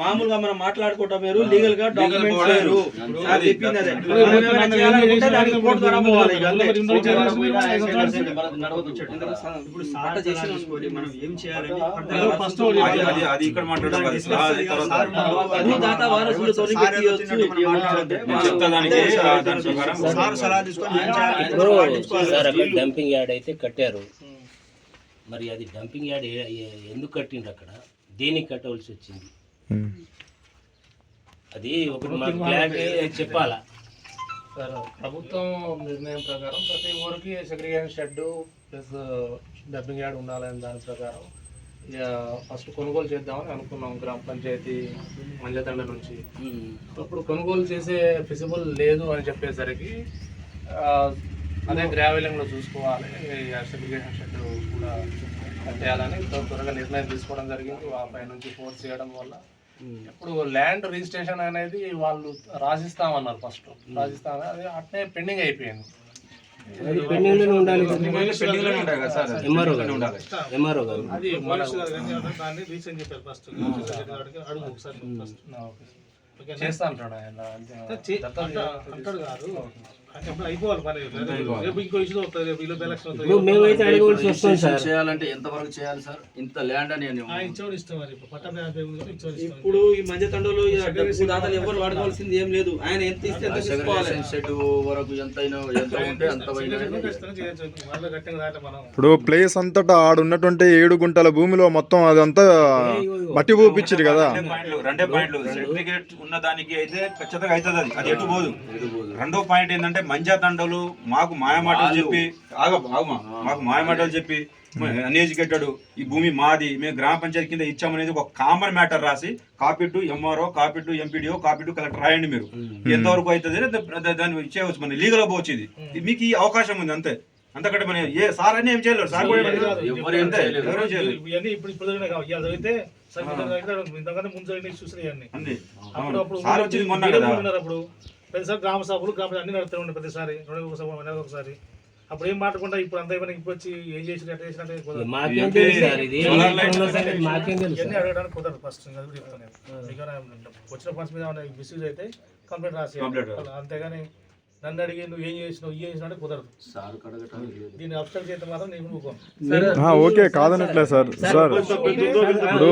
మామూలుగా మనం మాట్లాడుకుంటాం మీరు లీగల్గా డాక్యుమెంట్స్ ఇప్పుడు మనం ఏం చేయాలని ఫస్ట్ అది ఇక్కడ అక్కడ డంపింగ్ యార్డ్ అయితే కట్టారు మరి అది డంపింగ్ యార్డ్ ఎందుకు కట్టిండ్రు అక్కడ? దేనికి కట్టవలసి వచ్చింది? అది ఒకటి మాకు క్లారిటీ చెప్పాలా? సార్ ప్రభుత్వం నిర్ణయం ప్రకారం ప్రతి ఊరికి segregation shed plus dumping yard ఉండాలని దాని ప్రకారం ఇక ఫస్ట్ కొనుగోలు చేద్దామని అనుకున్నాం గ్రామ పంచాయతీ మంజతండ నుంచి. అప్పుడు కొనుగోలు చేసే ఫిజిబుల్ లేదు అని చెప్పేసరికి ఆ, అదే గ్రావెలింగ్లో చూసుకోవాలి. సెగ్రిగేషన్ షెడ్ కూడా కట్టేయాలని త్వర- త్వరగా నిర్ణయం తీసుకోవడం జరిగింది. ఆ పై నుంచి ఫోర్స్ చేయడం వల్ల ఇప్పుడు ల్యాండ్ రిజిస్ట్రేషన్ అనేది వాళ్ళు రాసిస్తామన్నారు ఫస్ట్ రాసిస్తామని అది అట్నే పెండింగ్ అయిపోయింది. అది దాన్ని రీసెంట్ చెప్పారు ఫస్ట్ అడుగు ఒకసారి ఫస్ట్ చేస్తా అంటాడు ఆయన అంటాడు కాదు. ఇప్పుడు చేయాలి సార్? ఇంత ల్యాండ్ అని ఈ మధ్య తండలో దాతలు ఎవరు వాడుకోవాల్సింది ఏం లేదు. ఆయన ఎంత ఇస్తే ఎంత తీసుకోవాలి. వరకు ఎంత ఎంత ఉంటే అంత ఇప్పుడు ప్లేస్ అంతటా ఆడున్నటువంటి ఏడు గుంటల భూమిలో మొత్తం అదంతా మట్టి పూపించారు కదా. రెండే పాయింట్లు రెండే పాయింట్లు. సర్టిఫికేట్ ఉన్న దానికి అయితే ఖచ్చితంగా అవుతుంది అది. అది ఎటు పోదు. రెండో పాయింట్ ఏంటంటే మంజా దండలు మాకు మాయమాటలు చెప్పి ఆగ మాకు మాయమాటలు చెప్పి అన్ఎడ్యుకేటెడ్ ఈ భూమి మాది మేము గ్రామ పంచాయతీ కింద ఇచ్చామనేది ఒక కామన్ మ్యాటర్ రాసి copy to MRO copy to MPDO copy to collector రాయండి మీరు. ఎంతవరకు అవుతుంది దాన్ని ఇచ్చేయవచ్చు మన లీగల్ పోవచ్చు ఇది. మీకు ఈ అవకాశం ఉంది అంతే. అంతకంటే మన ఏ సార్ అని ఏం చేయలేరు సార్ కూడా ఇప్పుడు ఇప్పుడు జరిగితే ముందు చూసినాయి అప్పుడు సార్ వచ్చింది మొన్న కదా. ప్రతిసారి గ్రామ సభలు గ్రామ అన్ని నడుస్తూ ఉండే ప్రతిసారి. రెండు ఒకసారి నెలకు ఒకసారి అప్పుడు ఏం మాట్లాడకుండా ఇప్పుడు అంతా అయిపోయినా ఇప్పుడు వచ్చి ఏం చేసిన ఎట్లా చేసినట్టే ఇవన్నీ అడగడానికి కుదరదు ఫస్ట్ అది చెప్తాను ఏమైనా వచ్చిన ఫండ్స్ మీద ఏమైనా మిస్యూజ్ అయితే కంప్లైంట్ రాసి అంతేగాని నన్ను అడిగి నువ్వు ఏం చేసినావు ఈ చేసినా అంటే కుదరదు. దీన్ని అబ్స్ట్రక్ట్ చేస్తే మాత్రం నేను ఊరుకోను. ఓకే కాదనట్లే సార్. సార్. ఇప్పుడు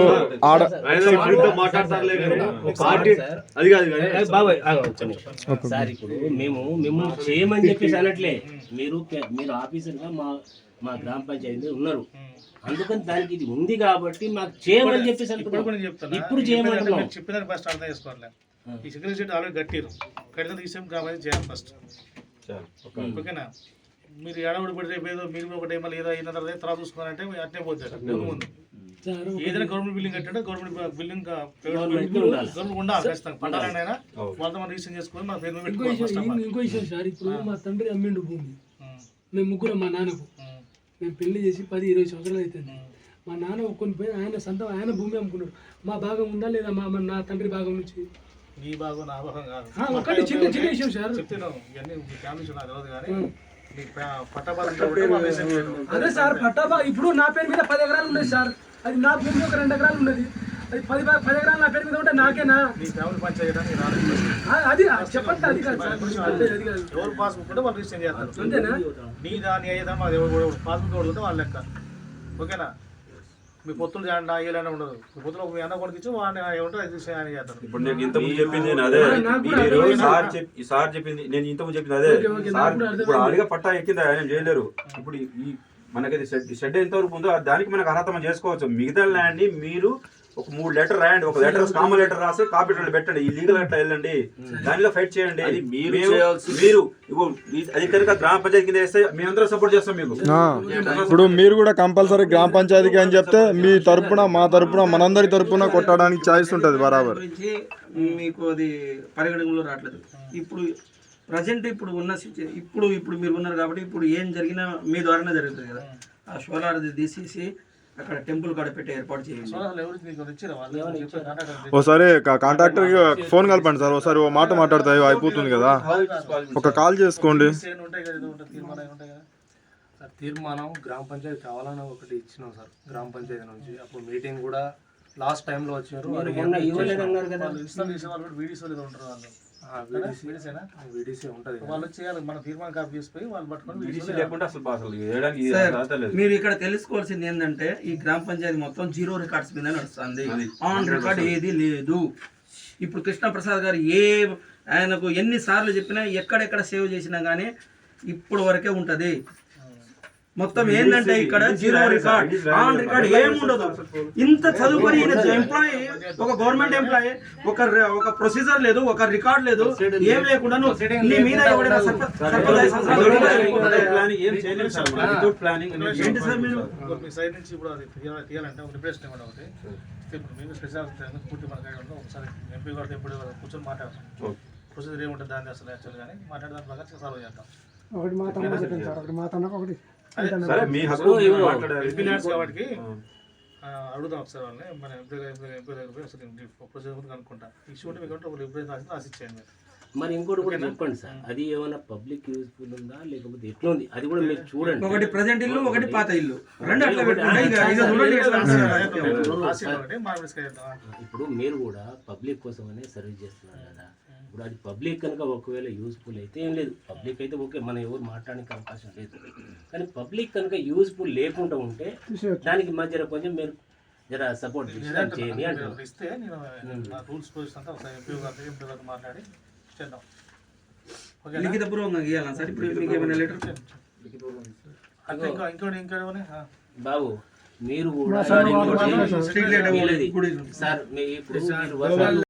ఆడ సార్, అది కాదు ఏ, బాబాయ్. సార్ ఇప్పుడు మేము మిమ్మల్ని చేయమని చెప్పేసి అనట్లే. మీరు మీరు ఆఫీసర్గా మా మా గ్రామ పంచాయతీ ఉన్నారు. అందుకని దానికి ఇది ఉంది కాబట్టి మాకు చేయమని చెప్పేసి ఇప్పుడు మీరు చెప్పిన ఫస్ట్ అర్థం చేసుకోవాలి ఈ సెక్యూరిటీ సీట్ ఆల్రెడీ కట్టిరు కడితే తీసేం కాబట్టి చేయాలి ఫస్ట్. ఓకేనా? మీరు ఎడబడి పడితే ఏదో మీరు ఒకటి మళ్ళీ ఏదో అయిన తర్వాత తర్వాత చూసుకోవాలంటే అట్నే పోతారు. ముందు ముందు. ఏదైనా గవర్నమెంట్ బిల్డింగ్ కట్టాడో గవర్నమెంట్ బిల్డింగ్. గవర్నమెంట్ ఉండాలి ఖచ్చితంగా. వాళ్ళతో మనం రీసెంట్ చేసుకొని మన పేరు పెట్టుకోవాలి. ఇంకో విషయం సార్ ఇప్పుడు మా తండ్రి అమ్మిండు భూమి. మేము ముగ్గురం మా నాన్నకు. మేము పెళ్ళి చేసి పది ఇరవై సంవత్సరాలు అవుతుంది మా నాన్న కొన్ని పోయి ఆయన సొంతం ఆయన భూమి అమ్ముకున్నాడు. మా భాగం ఉందా లేదా మా మా- నా తండ్రి భాగం నుంచి? నీ భాగం నా భాగం కాదు. ఒకటి చిన్న చిన్న విషయం సార్. చెప్తున్నాను ఇవన్నీ మీ తెలియదు కానీ వాళ్ళు. అదే సార్ పట్టాబా ఇప్పుడు నా పేరు మీద పది ఎకరాలు ఉన్నది సార్. అది నా భూమి ఒక రెండు ఎకరాలు ఉన్నది. అది పది పది ఎకరాలు నా పేరు మీద ఉంటే నాకేనా? అది చెప్పండి అది కాదు సార్. అది అది కాదు. ఎవరు పాస్బుక్ ఉంటే వాళ్ళు రిజిస్టర్ చేస్తారు. అంతేనా? నీ దాని అయ్యేదా మాది ఎవరు పాస్బుక్ ఉంటే వాళ్ళ లెక్క. ఓకేనా? మీ పొత్తులు చేయండి అయ్యేలానే ఉండదు. మీ పొత్తులు మీ అన్న కొడుకు ఇచ్చి వాడిని ఏమంటే అది ఆయన చేస్తారు. ఇప్పుడు నేను ఇంత ముందు చెప్పింది నేను అదే. మీరు. సార్ చెప్పి ఈ సార్ చెప్పింది నేను ఇంత ముందు చెప్పింది అదే. సార్ ఇప్పుడు. అడిగా పట్టా ఎక్కింది? ఆయన చేయలేరు. ఇప్పుడు ఈ మనకి షెడ్ షెడ్ ఎంత వరకు ఉందో దానికి మనకు అర్హత మనం చేసుకోవచ్చు. మిగతా ల్యాండ్ మీరు ఒక మూడు లెటర్ రాయండి. ఒక లెటర్ కామన్ లెటర్ రాసి కాపీ పెట్టండి. ఈ లీగల్ అట్లా వెళ్ళండి. దానిలో ఫైట్ చేయండి. అది మీరు అది కనుక గ్రామ పంచాయతీ కింద వేస్తే మేమందరం సపోర్ట్ చేస్తాం మీకు. ఇప్పుడు మీరు కూడా కంపల్సరీ గ్రామ పంచాయతీకి అని చెప్తే మీ తరపున మా తరపున మనందరి తరపున కొట్టడానికి ఛాయిస్ ఉంటుంది బరాబర్. మీకు అది పరిగణనలో రావట్లేదు. ఇప్పుడు ప్రజెంట్ ఇప్పుడు ఉన్న ఇప్పుడు ఇప్పుడు మీరు ఉన్నారు కాబట్టి ఇప్పుడు ఏం జరిగినా మీ ద్వారానే జరుగుతుంది కదా. ఆ సోలార్ది తీసేసి అక్కడ టెంపుల్ కాడ పెట్టి ఏర్పాటు చేయండి. ఒకసారి కాంట్రాక్టర్ ఫోన్ కలపండి సార్. ఒకసారి ఓ మాట మాట్లాడితే అయిపోతుంది కదా. ఒక కాల్ చేసుకోండి. ఉంటాయి కదా ఏదో ఉంటుంది తీర్మానం ఉంటాయి కదా. సార్ తీర్మానం గ్రామ పంచాయతీ కావాలని ఒకటి ఇచ్చినాం సార్ గ్రామ పంచాయతీ నుంచి. అప్పుడు మీటింగ్ కూడా లాస్ట్ టైంలో కూడా వీడియోస్ ఉంటారు వాళ్ళు. వీడియోసేనా వీడిసి ఉంటుంది వాళ్ళు చేయాలి మన తీర్మానం కాపీ చేసిపోయి వాళ్ళు పట్టుకొని వీడిసి వీడియోస్ లేకుండా అసలు అసలు వేయడానికి ఇది సార్, అర్హత లేదు. మీరు ఇక్కడ తెలుసుకోవాల్సింది ఏంటంటే ఈ గ్రామ పంచాయతీ మొత్తం జీరో రికార్డ్స్ మీద నడుస్తుంది. ఆన్ రికార్డ్ ఏది లేదు. ఇప్పుడు కృష్ణప్రసాద్ గారు ఏ ఆయనకు ఎన్ని సార్లు చెప్పినా ఎక్కడెక్కడ సేవ్ చేసినా కానీ ఇప్పుడు వరకే ఉంటది. మొత్తం ఏంటంటే ఇక్కడ జీరో రికార్డ్ ఆన్ రికార్డ్ ఏం ఉండదు ఇంత చదువుకొని ఎంప్లాయీ ఒక గవర్నమెంట్ ఎంప్లాయీ ఒక ఒక ప్రొసీజర్ లేదు ఒక రికార్డ్ లేదు ఏం లేకుండా నీ మీద ఏంటి సార్ మీరు? సైడ్ నుంచి ఇప్పుడు అది తీయాలంటే ఒక రిప్రెషన్ ఇవ్వండి ఒకటి. ఇప్పుడు మేము స్పెషల్ పూర్తి మన కైడ్ ఉందో ఒకసారి ఎంపీ గారితో ఎప్పుడు కూర్చొని మాట్లాడతాం ప్రొసీజర్ ఏముంటుంది దాని అసలు యాక్చువల్ కానీ మాట్లాడే దాని ప్రకారం సాల్వ్ చేద్దాం. ఒకటి మా తమ్ముడు చెప్పింది సార్ ఒకటి మా ఒకటి సరే మీ హక్కు కాబట్టి అడుగుదాం ఒకసారి వాళ్ళని. మన ప్రొసీజర్ కనుక్కుంటా. ఇష్యూ ఉంటే మీకు ఒక రిప్రెషన్ రాసి రాసి ఇచ్చేయండి మీరు ఇంకోటి కూడా చెప్పండి సార్. అది ఏమైనా పబ్లిక్ యూస్ఫుల్ ఉందా? లేకపోతే ఎట్లా ఉంది? అది కూడా మీరు చూడండి. ఒకటి ప్రజెంట్ ఇల్లు ఒకటి పాత ఇల్లు. రెండు అట్లా ఇప్పుడు మీరు కూడా పబ్లిక్ కోసమనే సర్వీస్ చేస్తున్నారు కదా. ఇప్పుడు అది పబ్లిక్ కనుక ఒకవేళ యూస్ఫుల్ అయితే ఏం లేదు. పబ్లిక్ అయితే ఓకే మనం ఎవరు మాట్లాడడానికి అవకాశం లేదు. కానీ పబ్లిక్ కనుక యూస్ఫుల్ లేకుండా ఉంటే దానికి మధ్యలో కొంచెం మీరు జర సపోర్ట్ చేయండి ఇస్తే నేను రూల్స్ అంతా ఎంపీ ఎంపీ మాట్లాడి చేద్దాం. లిఖిత పూర్వకంగా గీయాలా సార్? ఇప్పుడు మీకు ఏమైనా లెటర్ అంటే ఇంకా ఇంకోటి ఇంకా ఏమని? ఆ. బాబు మీరు కూడా సార్ మీరు